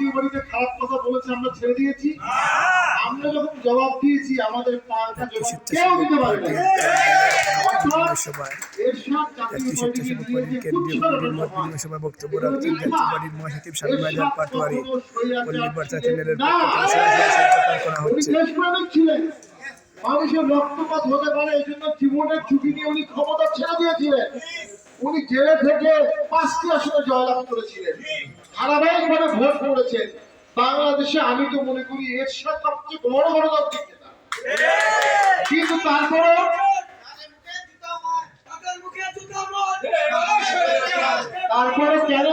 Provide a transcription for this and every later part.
জাতীয় বাড়িতে খারাপ কথা বলেছে আমরা ছেড়ে দিয়েছি। আমরা যখন জবাব দিয়েছি আমাদের পাল্টা জবাব কেউ দিতে পারে না। বক্তব্য রাখছেন মহাসচিব পাটোয়ারি পল্লী বার্তা চ্যানেলের করা হচ্ছে। মানুষের রক্তপাত হতে পারে এই জন্য জীবনের ঝুঁকি নিয়ে উনি ক্ষমতা ছেড়ে দিয়েছিলেন। উনি জেলে থেকে পাঁচটি আসনে জয়লাভ করেছিলেন। ধারাবাহিকভাবে ভোট করেছেন বাংলাদেশে আমি তো মনে করি এর সবচেয়ে বড় গণতান্ত্রিক নেতা। কিন্তু তারপরে তারপরে কেন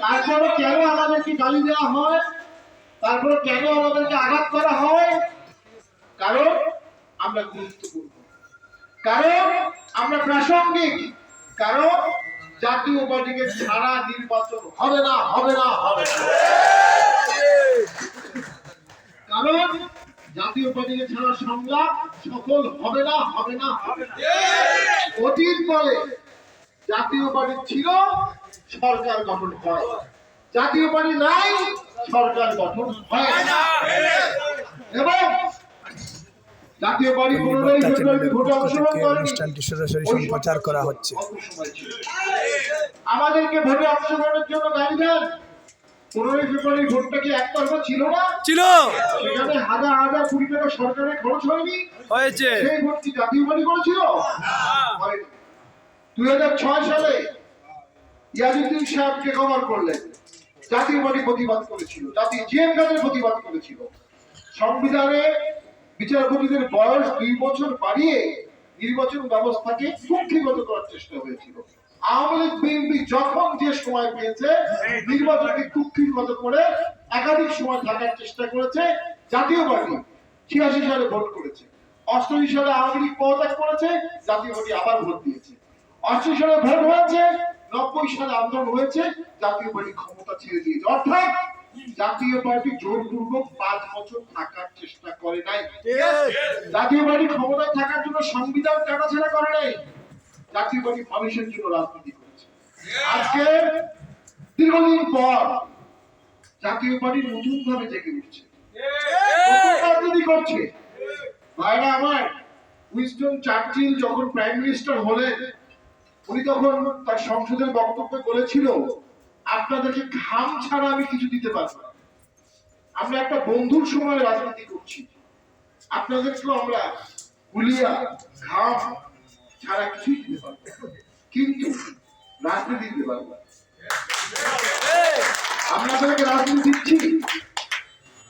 তারপরে কেন আমাদেরকে গালি দেওয়া হয়? তারপরে কেন আমাদেরকে আঘাত করা হয়? কারণ আমরা গুরুত্বপূর্ণ। কারণ আমরা প্রাসঙ্গিক। কারণ জাতীয় পার্টিকে ছাড়া নির্বাচন হবে না হবে না হবে না। কারণ জাতীয় পার্টিকে ছাড়া সংলাপ সফল হবে না হবে না অতীত বলে জাতীয় পার্টি ছিল সরকার গঠন হয়। জাতীয় পার্টি নাই সরকার গঠন হয় এবং জাতীয় পার্টি পুনরায় ভোটে অংশগ্রহণ করেনি। অনুষ্ঠানটি সরাসরি সম্প্রচার করা হচ্ছে। আমাদেরকে ভোটে অংশগ্রহণের জন্য গাড়ি দেন। পনেরোই ফেব্রুয়ারি ভোটটা কি একতরফা ছিল না? ছিল। সেখানে হাজার হাজার কোটি টাকা সরকারের খরচ হয়নি? হয়েছে। সেই ভোট কি জাতীয় পার্টি করেছিল? দুই হাজার ছয় সালে ইয়াজুদ্দিন সাহেবকে কভার করলেন। জাতীয় পার্টি প্রতিবাদ করেছিল। জাতীয় জিএম কাজের প্রতিবাদ করেছিল। সংবিধানে বিচারপতিদের বয়স দুই বছর বাড়িয়ে নির্বাচন ব্যবস্থাকে কুক্ষিগত করার চেষ্টা হয়েছিল। আওয়ামী লীগ বিএনপি যখন যে সময় পেয়েছে নির্বাচনকে কুক্ষিগত করে একাধিক সময় থাকার চেষ্টা করেছে জাতীয় পার্টি ছিয়াশি সালে ভোট করেছে। অষ্টআশি সালে আওয়ামী লীগ পদত্যাগ করেছে জাতীয় পার্টি আবার ভোট দিয়েছে। অষ্টআশি সালে ভোট হয়েছে নব্বই সালে আন্দোলন হয়েছে জাতীয় পার্টি ক্ষমতা ছেড়ে দিয়েছে। অর্থাৎ জাতীয় পার্টি জোরপূর্বক পাঁচ বছর থাকার চেষ্টা করে নাই। জাতীয় পার্টি ক্ষমতায় থাকার জন্য সংবিধান কাটাছেড়া করে নাই। জাতীয় পার্টি মানুষের জন্য রাজনীতি করেছে। আজকে দীর্ঘদিন পর জাতীয় পার্টি নতুন ভাবে জেগে উঠছে। রাজনীতি করছে। ভাইরা আমার উইস্টন চার্চিল যখন প্রাইম মিনিস্টার হলেন উনি তখন তার সংসদের বক্তব্যে বলেছিল, আপনাদেরকে ঘাম ছাড়া আমি কিছু দিতে পারব না। আমরা একটা বন্ধুর সময় রাজনীতি করছি। আপনাদেরকেও আমরা গুলিয়া, ঘাম ছাড়া কিছুই দিতে পারব কিন্তু রাজনীতি দিতে পারব আমরা আপনাদেরকে রাজনীতি দিচ্ছি,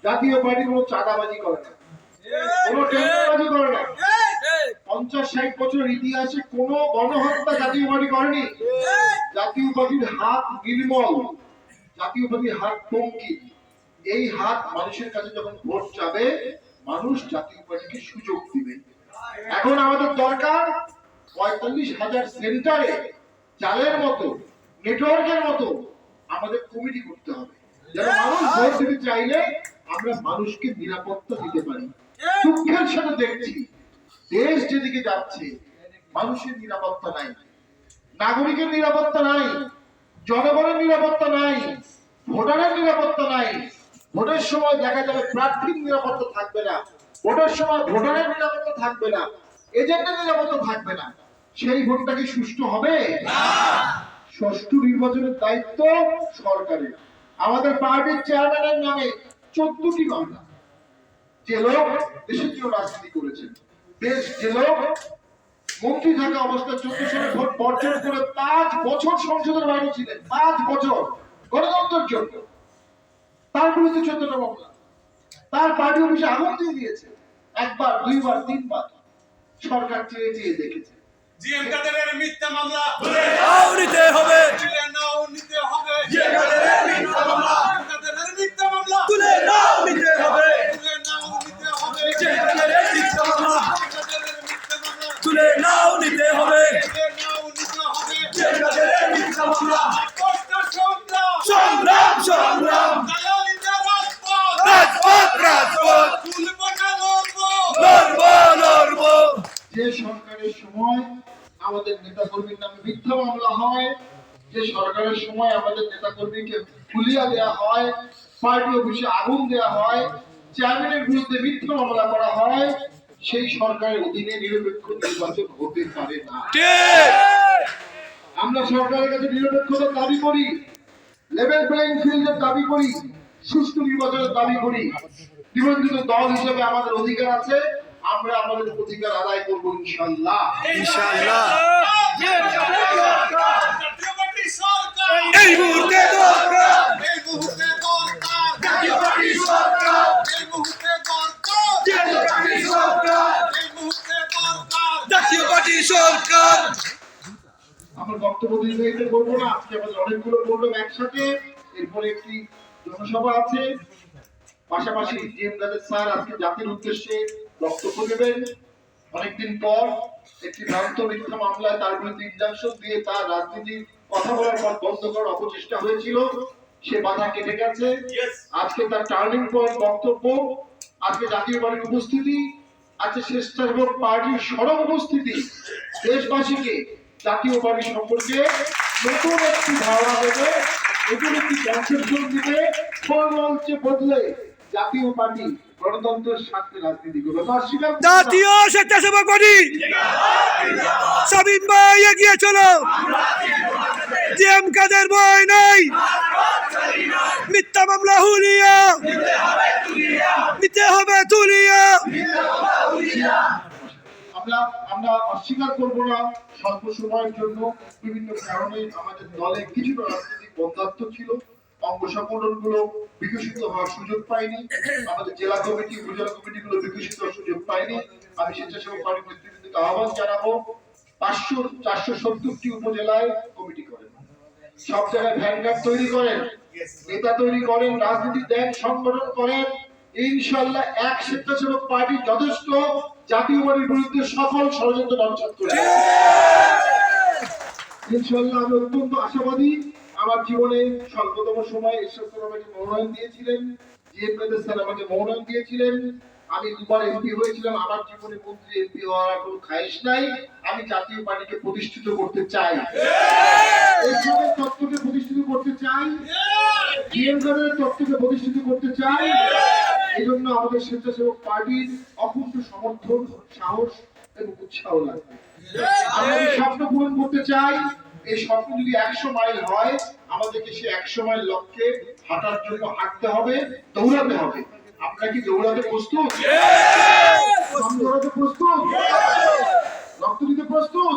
জাতীয় পার্টি কোনো চাঁদাবাজি করে না। কোনো টেন্ডারবাজি করে না। পঞ্চাশ ষাট বছর ইতিহাসে কোনো গণহত্যা জাতীয় পার্টি করেনি। জাতীয় পার্টির হাত নির্মল, জাতীয় পার্টির হাত টঙ্কি এই হাত মানুষের কাছে যখন ভোট চাবে, মানুষ জাতীয় পার্টিকে সুযোগ দিবে। এখন আমাদের দরকার পঁয়তাল্লিশ হাজার সেন্টারে চালের মতো নেটওয়ার্কের মতো আমাদের কমিটি করতে হবে। যেন মানুষ ভোট দিতে চাইলে আমরা মানুষকে নিরাপত্তা দিতে পারি। দুঃখের সাথে দেখছি দেশ যেদিকে যাচ্ছে মানুষের নিরাপত্তা নাই। নাগরিকের নিরাপত্তা নাই জনগণের নিরাপত্তা নাই ভোটারের নিরাপত্তা নাই। ভোটের সময় দেখা যাবে প্রার্থীর নিরাপত্তা থাকবে না। ভোটের সময় ভোটারের নিরাপত্তা থাকবে না। এজেন্টের নিরাপত্তা থাকবে না। সেই ভোটটা কি সুষ্ঠু হবে? ষষ্ঠ নির্বাচনের দায়িত্ব সরকারের। আমাদের পার্টির চেয়ারম্যানের নামে চোদ্দটি মামলা। যে লোক দেশের জন্য রাজনীতি করেছেন দেশ যে লোক মন্ত্রী থাকা অবস্থায় চোদ্দ সালে ভোট বর্জন করে পাঁচ বছর সংসদের বাইরে ছিলেন। পাঁচ বছর গণতন্ত্রের জন্য। তার বিরুদ্ধে চোদ্দটা মামলা। তার পার্টি অফিসে আগুন দিয়ে দিয়েছে। একবার দুইবার তিনবার। সরকার চেয়ে চেয়ে দেখেছে। জিএম কাদেরের মিথ্যা মামলা হবে। যে সরকারের সময় আমাদের নেতা কর্মীকে ফুলিয়া দেওয়া হয় পার্টি অফিসে আগুন দেওয়া হয় চেয়ারম্যানের বিরুদ্ধে মিথ্যা মামলা করা হয় সেই সরকারের অধীনে নিরপেক্ষ নির্বাচন হতে পারে না। আমরা সরকারের কাছে নিরপেক্ষতার দাবি করি লেভেল প্লেইং ফিল্ডের দাবি করি সুষ্ঠু নির্বাচনের দাবি করি। নিবন্ধিত দল হিসেবে আমাদের অধিকার আছে আমরা আমাদের অধিকার আদায় করব ইনশাল্লাহ ইনশাআল্লাহ। দীর্ঘায়িত করব না আজকে আমাদের অনেকগুলো প্রোগ্রাম একসাথে। এরপরে একটি জনসভা আছে। পাশাপাশি জিএম গাজের স্যার আজকে জাতির উদ্দেশ্যে বক্তব্য দেবেন। অনেকদিন পর একটি ভ্রান্ত মিথ্যা মামলায় তার বিরুদ্ধে ইনজাংশন দিয়ে তার রাজনীতির কথা বলার পর বন্ধ করার অপচেষ্টা হয়েছিল। সে বাধা কেটে গেছে। আজকে তার টার্নিং পয়েন্ট বক্তব্য। আজকে জাতীয় পার্টির উপস্থিতি আজকে শ্রেষ্ঠ পার্টির সরব উপস্থিতি। দেশবাসীকে জাতীয় পার্টি সম্পর্কে নতুন একটি ধারণা দেবে। নতুন একটি কনসেপশন দিবে। মঞ্চে বদলে জাতীয় পার্টি ভাই এগিয়ে চলো। কাদের ভয় নাই। মিথ্যা মামলা হবে তুলিয়া। আমরা আমরা অস্বীকার করব না স্বল্প সময়ের জন্য। বিভিন্ন কারণে আমাদের দলে কিছুটা রাজনৈতিক বন্ধাত্ম ছিল। অঙ্গ বিকশিত হওয়ার সুযোগ আমাদের জেলা কমিটি, উপজেলা বিকশিত হওয়ার সুযোগ আমি স্বেচ্ছাসেবক পার্টির নেতৃবৃন্দকে আহ্বান জানাব, পাঁচশো, চারশো সত্তরটি উপজেলায় কমিটি করেন। সব জায়গায় তৈরি করেন, নেতা তৈরি করেন, রাজনীতি দেন, সংগঠন করেন। ইনশাল্লাহ এক স্বেচ্ছাসেবক পার্টি যথেষ্ট। জাতীয় পার্টির বিরুদ্ধে সকল ষড়যন্ত্র নঞ্চন করে ইনশাল্লাহ আমি অত্যন্ত আশাবাদী আমার জীবনে স্বল্পতম সময়ে ঈশ্বর আমাকে মনোনয়ন দিয়েছিলেন জিএম কাদের স্যার আমাকে মনোনয়ন দিয়েছিলেন। আমি দুবার এমপি হয়েছিলাম আমার জীবনে মন্ত্রী এমপি হওয়ার কোনো খায়েশ নাই। আমি জাতীয় পার্টিকে প্রতিষ্ঠিত করতে চাই। এসবের তত্ত্বকে প্রতিষ্ঠিত করতে চাই। জিএম কাদের তত্ত্বকে প্রতিষ্ঠিত করতে চাই। এই জন্য আমাদের স্বেচ্ছাসেবক পার্টির অকুণ্ঠ সমর্থন সাহস এবং উৎসাহ লাগবে। আমরা স্বপ্ন পূরণ করতে চাই। এই স্বপ্ন যদি একশো মাইল হয় আমাদেরকে সে একশো মাইল লক্ষ্যে হাঁটার জন্য হাঁটতে হবে দৌড়াতে হবে। আপনারা কি দৌড়াতে প্রস্তুত? দৌড়াতে প্রস্তুত? রক্ত দিতে প্রস্তুত?